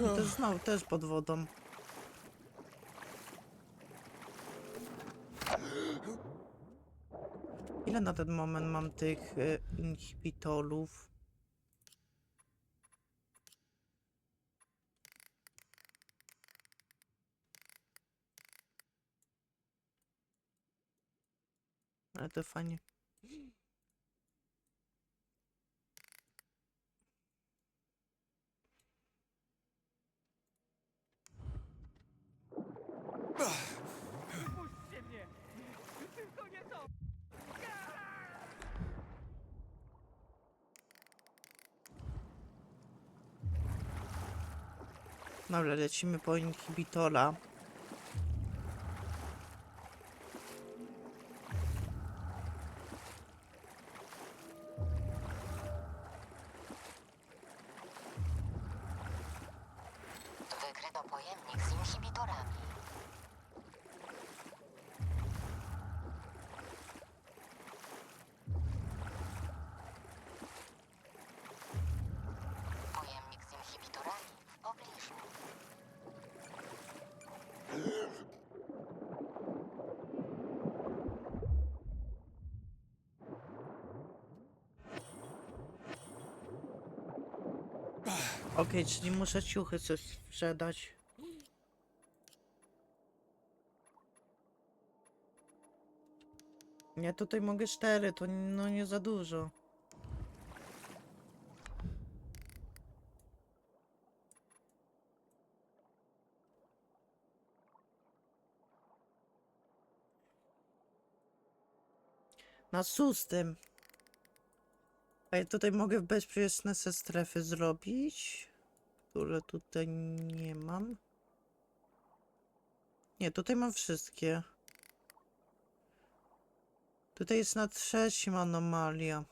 To też znowu też pod wodą. Ile na ten moment mam tych inhibitorów? Ale to fajnie. Puśćcie mnie! Tylko nie to! Dobra, lecimy po inhibitora. Okej, czyli muszę ciuchy coś sprzedać. Nie, tutaj mogę cztery, to no nie za dużo. Na szóstym. A ja tutaj mogę bezpieczne se strefy zrobić, które tutaj nie mam. Nie, tutaj mam wszystkie. Tutaj jest na trzecim anomalia.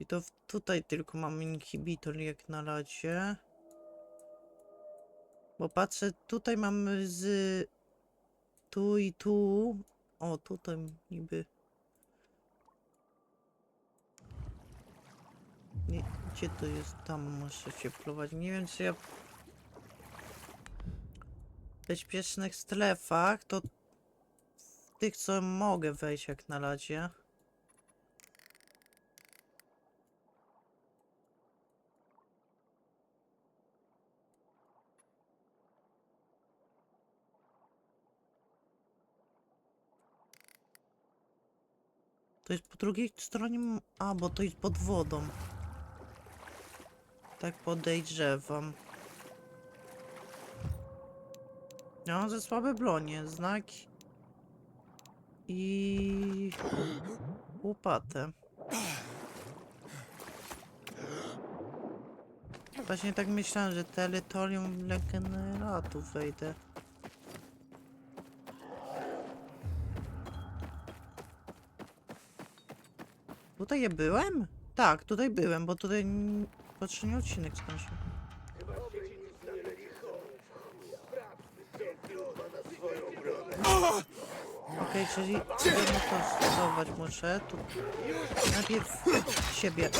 I to tutaj tylko mam inhibitor jak na razie. Bo patrzę, tutaj mamy z tu i tu. O, tutaj niby. Nie, gdzie to jest? Tam muszę się prowadzić. Nie wiem, czy ja... W bezpiecznych strefach to w tych, co mogę wejść jak na razie. To jest po drugiej stronie... A, bo to jest pod wodą. Tak podejrzewam. Mam ze słabe bronie. Znak... I... Łopatę. Właśnie tak myślałem, że terytorium regeneratów wejdę. Tutaj ja byłem? Tak, tutaj byłem, bo tutaj n- poprzedni odcinek skończył. Okej, czyli jedno to stosować muszę. Tu najpierw siebie.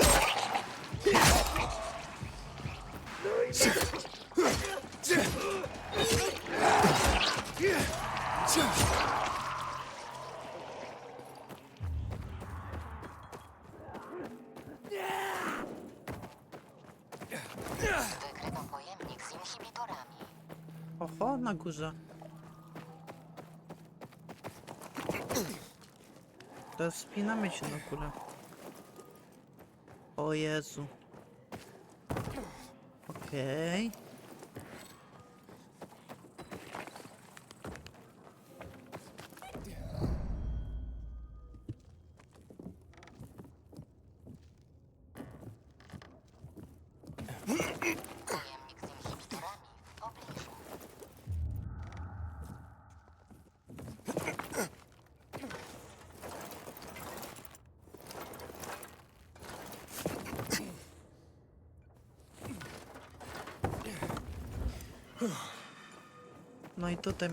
Wspinamy się na górę. O Jezu. Okej. Pojemnik Tutaj...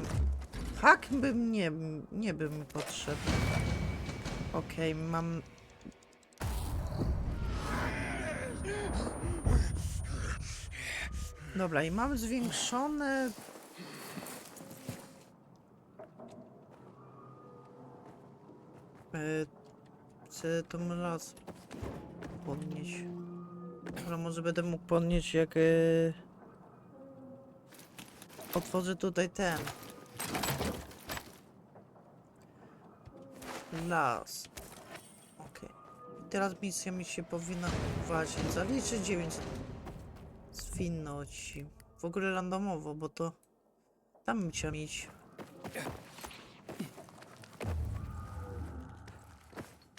Hak bym nie, nie był mi potrzebny. Okej, mam Dobra, i mam zwiększone... E, Chcę tą raz podnieść. Dobra, może będę mógł podnieść jak... E, otworzę tutaj ten. Las. I Teraz misja mi się powinna właśnie zaliczyć 9 zwinności. W ogóle randomowo, bo to tam bym chciał iść.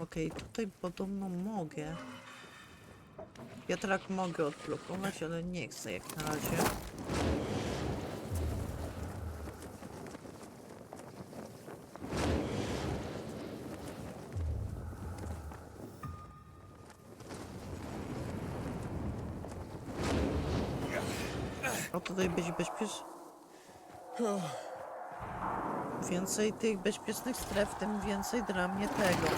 Okej, tutaj podobno mogę. Wiatrak mogę odblokować, ale nie chcę jak na razie. O, tutaj być bezpieczny. Więcej tych bezpiecznych stref, tym więcej dla mnie tego.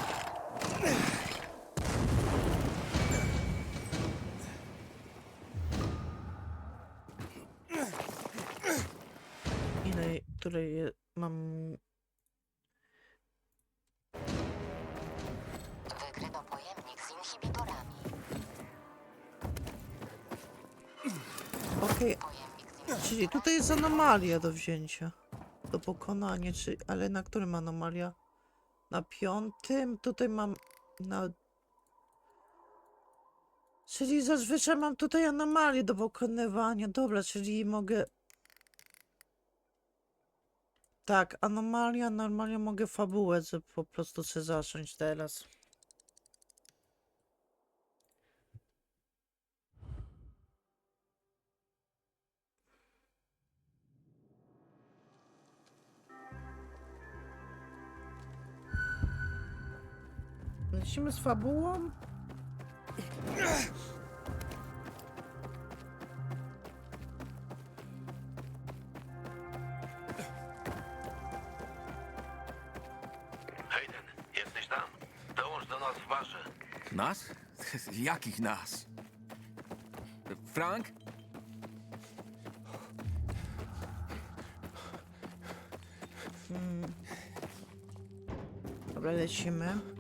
Ile, które je, mam... Wykryto pojemnik z inhibitorami. Okej, Pojemnik z inhibitorami. Czyli tutaj jest anomalia do wzięcia. Do pokonania, czy... Ale na którym anomalia? Na piątym? Tutaj mam... Na... Czyli zazwyczaj mam tutaj anomalię do pokonywania. Dobra, czyli mogę... Tak, anomalia, normalnie mogę fabułę po prostu sobie zacząć teraz. Lecimy z fabułą? Hayden, jesteś tam. Dołącz do nas w barze. Nas? Jakich nas? Frank? Dobra, lecimy.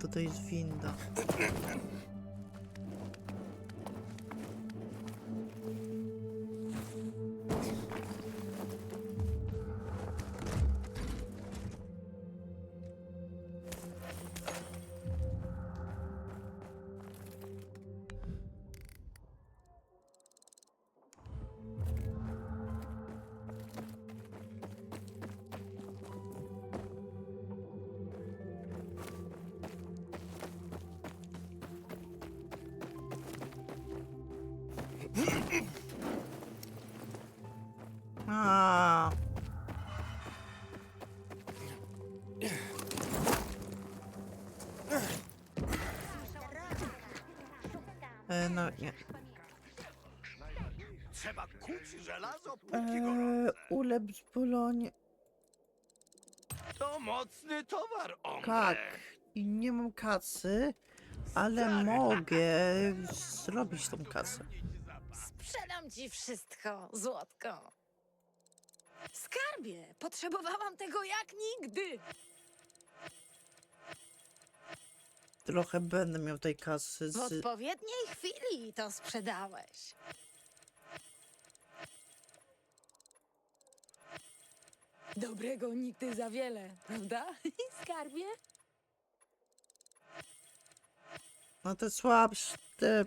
Tutaj jest winda. E, no nie. Trzeba kuć żelazo, E, ulepsz boloń. To mocny towar, omle. Tak. I nie mam kasy, ale mogę zrobić tą kasę. Sprzedam ci wszystko, złotko. Skarbie, potrzebowałam tego jak nigdy. Trochę będę miał tej kasy W z... odpowiedniej chwili to sprzedałeś. Dobrego nigdy za wiele, prawda? Skarbie? No te słabsze, te...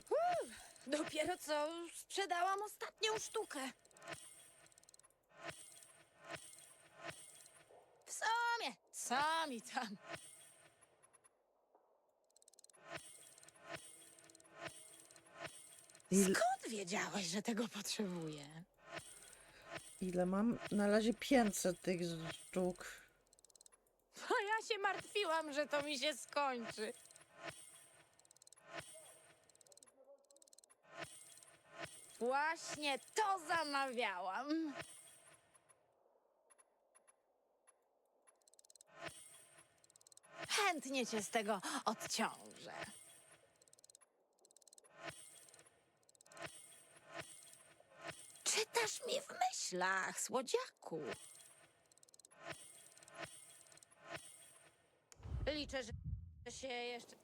Dopiero co sprzedałam ostatnią sztukę. W sumie, sami tam. Il, Skąd wiedziałeś, że tego potrzebuję? ile mam? Na razie 500 tych sztuk. A ja się martwiłam, że to mi się skończy. Właśnie to zamawiałam. Chętnie cię z tego odciążę. Czytasz mi w myślach, słodziaku. Liczę, że się jeszcze.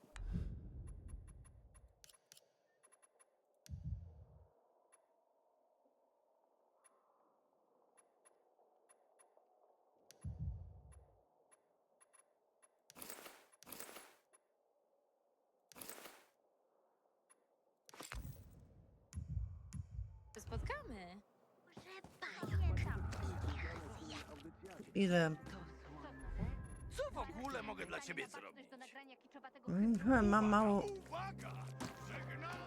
Ile? Co w ogóle mogę dla ciebie zrobić? Mhm, Mam mało. Uwaga!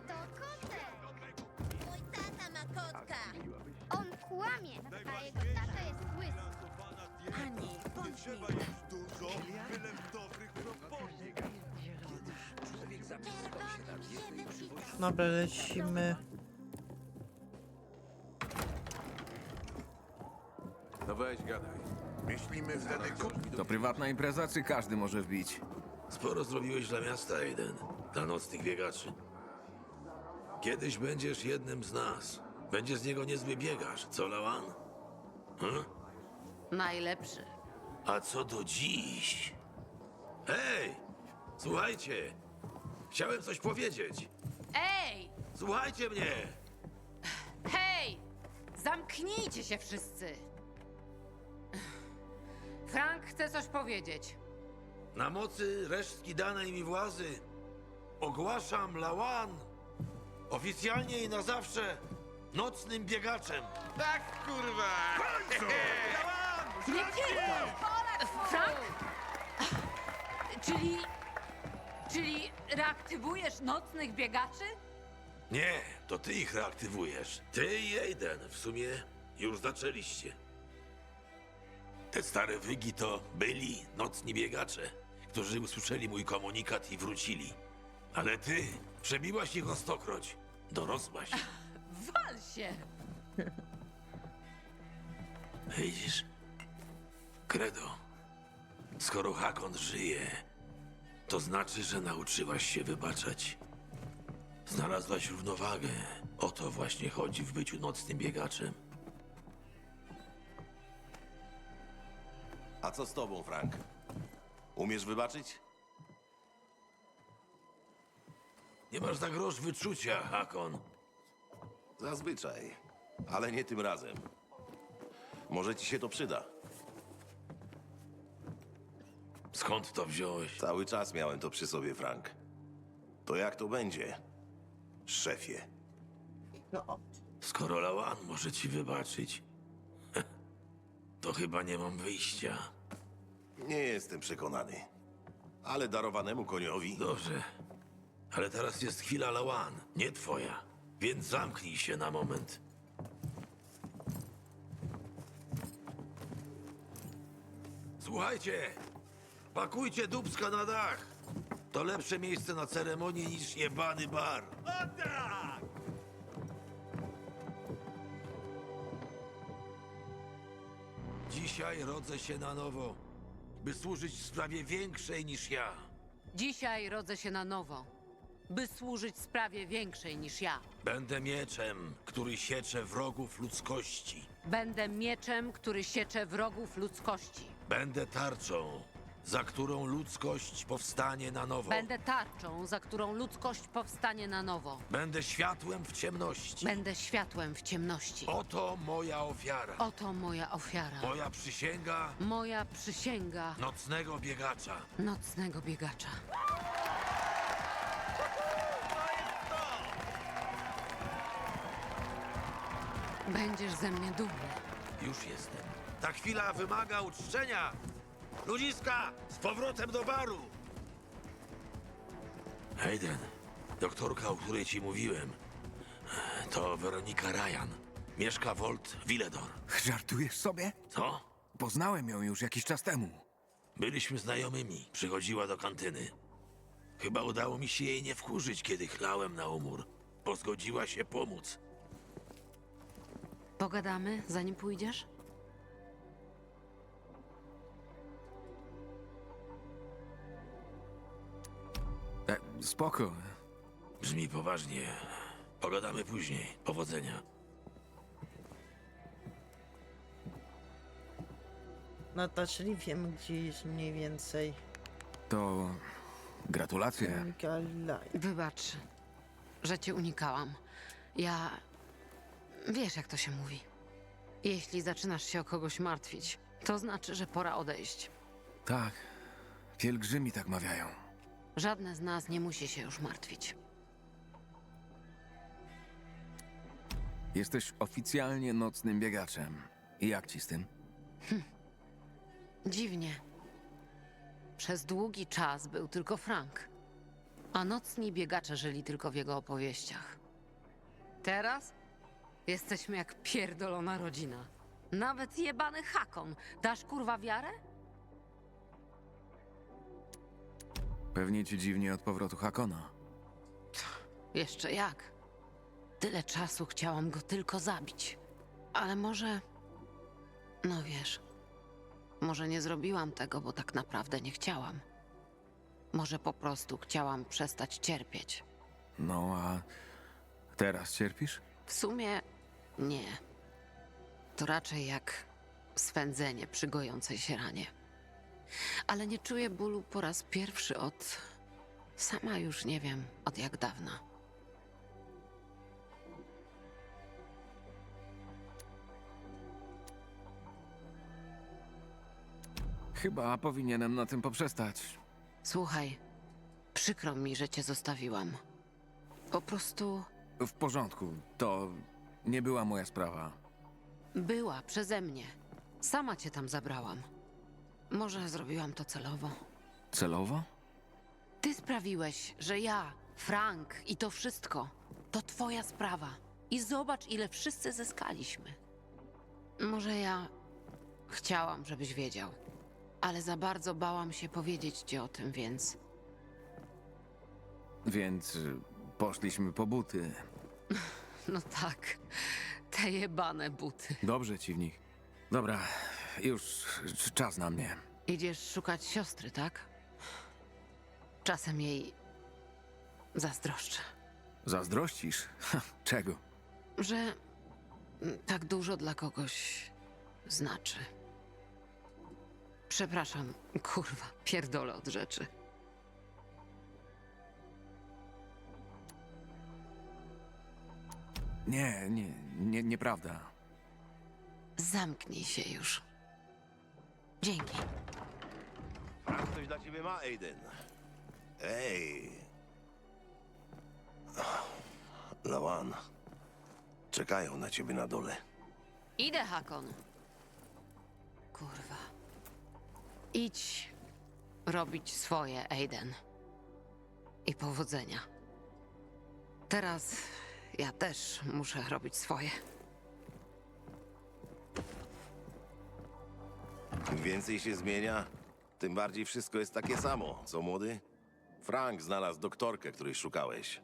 To kotek! Mój tata ma kotka! On kłamie, a jego tata jest łysy. Ani, Nie bądź trzeba dużo, byle w dobrych proporcjach. Czerwony się wypika. Dobra, lecimy. No weź gadaj. Myślimy wtedy. To prywatna impreza, czy każdy może wbić? Sporo zrobiłeś dla miasta, Aiden. Dla nocnych biegaczy. Kiedyś będziesz jednym z nas. Będzie z niego niezły biegacz, co Lawan? Hm? Najlepszy. A co do dziś? Hej! Słuchajcie! Chciałem coś powiedzieć. Ej! Słuchajcie mnie! Hej! Zamknijcie się wszyscy! Frank chce coś powiedzieć. Na mocy resztki danej mi władzy ogłaszam Lawan oficjalnie i na zawsze nocnym biegaczem. Tak, kurwa! Nie tylko! Frank? Czyli... Czyli reaktywujesz nocnych biegaczy? Nie, to ty ich reaktywujesz. Ty i Aiden w sumie już zaczęliście. Te stare wygi to byli nocni biegacze, którzy usłyszeli mój komunikat i wrócili. Ale ty przebiłaś ich o stokroć. Dorosłaś. Wal się! Widzisz? Kredo, skoro Hakon żyje, to znaczy, że nauczyłaś się wybaczać. Znalazłaś równowagę. O to właśnie chodzi w byciu nocnym biegaczem. A co z tobą, Frank? Umiesz wybaczyć? Nie masz na grosz wyczucia, Hakon. Zazwyczaj. Ale nie tym razem. Może ci się to przyda. Skąd to wziąłeś? Cały czas miałem to przy sobie, Frank. To jak to będzie? Szefie. No, Skoro Lawan może ci wybaczyć, to chyba nie mam wyjścia. Nie jestem przekonany. Ale darowanemu koniowi... Dobrze, ale teraz jest chwila Lawan, nie twoja. Więc zamknij się na moment. Słuchajcie, pakujcie dubska na dach. To lepsze miejsce na ceremonię niż jebany bar. O tak! Dzisiaj rodzę się na nowo, by służyć sprawie większej niż ja. Dzisiaj rodzę się na nowo, by służyć sprawie większej niż ja. Będę mieczem, który siecze wrogów ludzkości. Będę mieczem, który siecze wrogów ludzkości. Będę tarczą, za którą ludzkość powstanie na nowo. Będę tarczą, za którą ludzkość powstanie na nowo. Będę światłem w ciemności. Będę światłem w ciemności. Oto moja ofiara. Oto moja ofiara. Moja przysięga Moja przysięga nocnego biegacza. nocnego biegacza. Będziesz ze mnie dumny. Już jestem. Ta chwila wymaga uczczenia! Ludziska, z powrotem do baru! Hayden, doktorka, o której ci mówiłem, to Weronika Ryan. Mieszka Volt Villedor. Żartujesz sobie? Co? Poznałem ją już jakiś czas temu. Byliśmy znajomymi. Przychodziła do kantyny. Chyba udało mi się jej nie wkurzyć, kiedy chlałem na umór. Pozgodziła się pomóc. Pogadamy, zanim pójdziesz? Spoko. Brzmi poważnie. Pogadamy później. Powodzenia. No to czyli wiem gdzieś mniej więcej. To gratulacje. Galilei. Wybacz, że cię unikałam. Ja. Wiesz, jak to się mówi. Jeśli zaczynasz się o kogoś martwić, to znaczy, że pora odejść. Tak. Pielgrzymi tak mawiają. Żadne z nas nie musi się już martwić. Jesteś oficjalnie nocnym biegaczem. I jak ci z tym? Dziwnie. Przez długi czas był tylko Frank, a nocni biegacze żyli tylko w jego opowieściach. Teraz jesteśmy jak pierdolona rodzina. Nawet jebany Hakon. Dasz kurwa wiarę? Pewnie ci dziwnie od powrotu Hakona. Jeszcze jak. Tyle czasu chciałam go tylko zabić. Ale może. No wiesz. Może nie zrobiłam tego, bo tak naprawdę nie chciałam. Może po prostu chciałam przestać cierpieć. No a teraz cierpisz? W sumie nie. To raczej jak swędzenie przy gojącej się ranie. Ale nie czuję bólu po raz pierwszy od. Sama już nie wiem od jak dawna. Chyba powinienem na tym poprzestać. Słuchaj, przykro mi, że cię zostawiłam. Po prostu W porządku, to nie była moja sprawa. była przeze mnie. Sama cię tam zabrałam. Może zrobiłam to celowo. Celowo? Ty sprawiłeś, że ja, Frank i to wszystko to twoja sprawa. I zobacz, ile wszyscy zyskaliśmy. Może ja chciałam, żebyś wiedział, ale za bardzo bałam się powiedzieć ci o tym, więc Więc y, poszliśmy po buty. no tak, te jebane buty. Dobrze ci w nich. Dobra, już czas na mnie. Idziesz szukać siostry, tak? Czasem jej zazdroszczę, Zazdrościsz? Ha, czego? że tak dużo dla kogoś znaczy. Przepraszam, kurwa, pierdolę od rzeczy. Nie, nie, nie, nieprawda. Zamknij się już. Dzięki. Frank coś dla ciebie ma, Aiden. Ej. Lawan. Czekają na ciebie na dole. Idę, Hakon. Kurwa. Idź robić swoje, Aiden. I powodzenia. Teraz ja też muszę robić swoje. Im więcej się zmienia, tym bardziej wszystko jest takie samo. Co młody? Frank znalazł doktorkę, której szukałeś.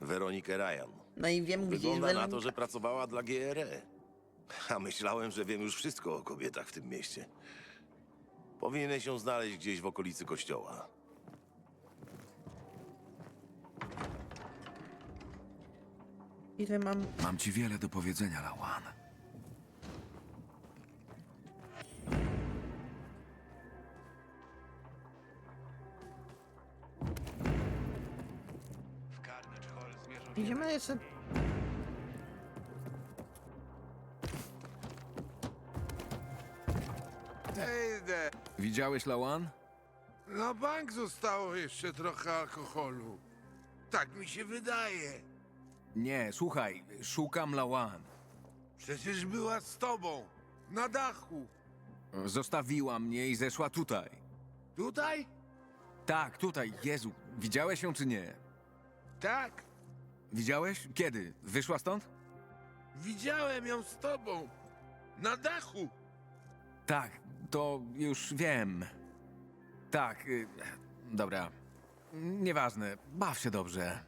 Weronikę Ryan. No i wiem gdzie jest Wygląda na to, że pracowała dla GRE. A myślałem, że wiem już wszystko o kobietach w tym mieście. Powinieneś ją znaleźć gdzieś w okolicy kościoła. Ile mam Mam ci wiele do powiedzenia, Lawan. Idziemy jeszcze. Ejde, Widziałeś Lawan? na bank zostało jeszcze trochę alkoholu. Tak mi się wydaje. Nie, słuchaj, szukam Lawan. Przecież była z tobą. Na dachu. Zostawiła mnie i zeszła tutaj. Tutaj? Tak, tutaj. Jezu, widziałeś ją czy nie? Tak. Widziałeś? Kiedy? Wyszła stąd? Widziałem ją z tobą. Na dachu. Tak, to już wiem. Tak, y, dobra. Nieważne, baw się dobrze.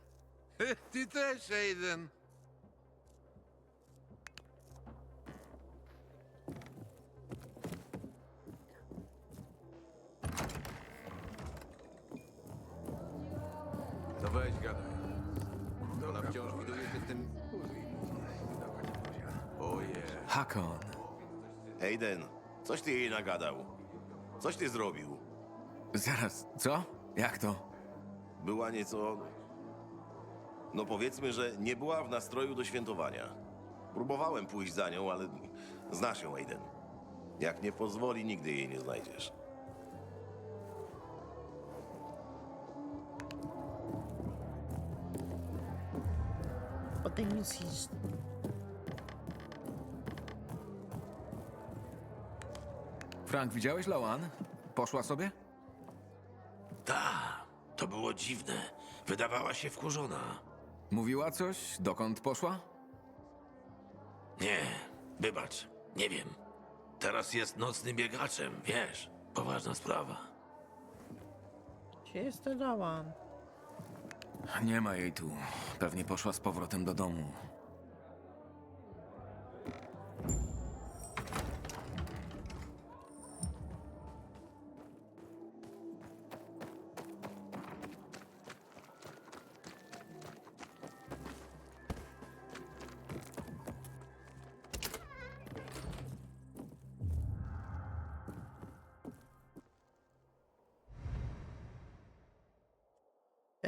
Ty też, Aiden. Hakon. Hayden, coś ty jej nagadał. Coś ty zrobił. Zaraz, co? Jak to? Była nieco. No powiedzmy, że nie była w nastroju do świętowania. Próbowałem pójść za nią, ale znasz ją, Aiden. Jak nie pozwoli, nigdy jej nie znajdziesz. O tej misji. Frank, widziałeś Lawan? Poszła sobie? Ta, to było dziwne. Wydawała się wkurzona. Mówiła coś? Dokąd poszła? Nie, wybacz, nie wiem. Teraz jest nocnym biegaczem, wiesz. Poważna sprawa. Gdzie jest ten Lawan? Nie ma jej tu. Pewnie poszła z powrotem do domu.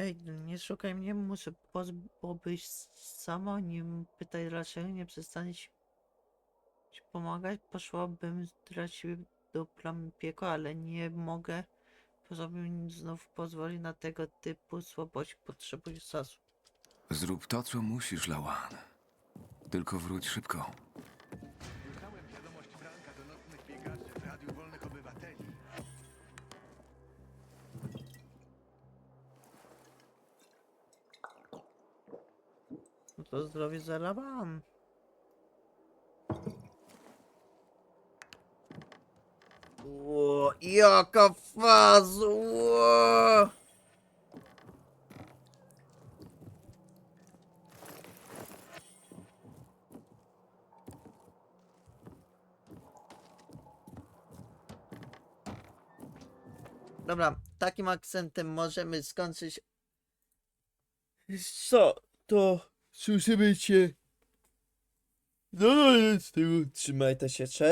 Ej, nie szukaj mnie, muszę pozbyć sama, nie pytaj dlaczego, nie przestaniesz ci pomagać. Poszłabym dla ciebie do plamy piekła, ale nie mogę. Poza tym znów pozwoli na tego typu słabość, potrzebujesz czasu. Zrób to, co musisz, Lawan. Tylko wróć szybko. To zdrowie za Lawan. Ło, jaka faza! Ło! Dobra, takim akcentem możemy skończyć. Co? To słyszymy cię. No, no, z tyłu. Trzymajcie się, cześć.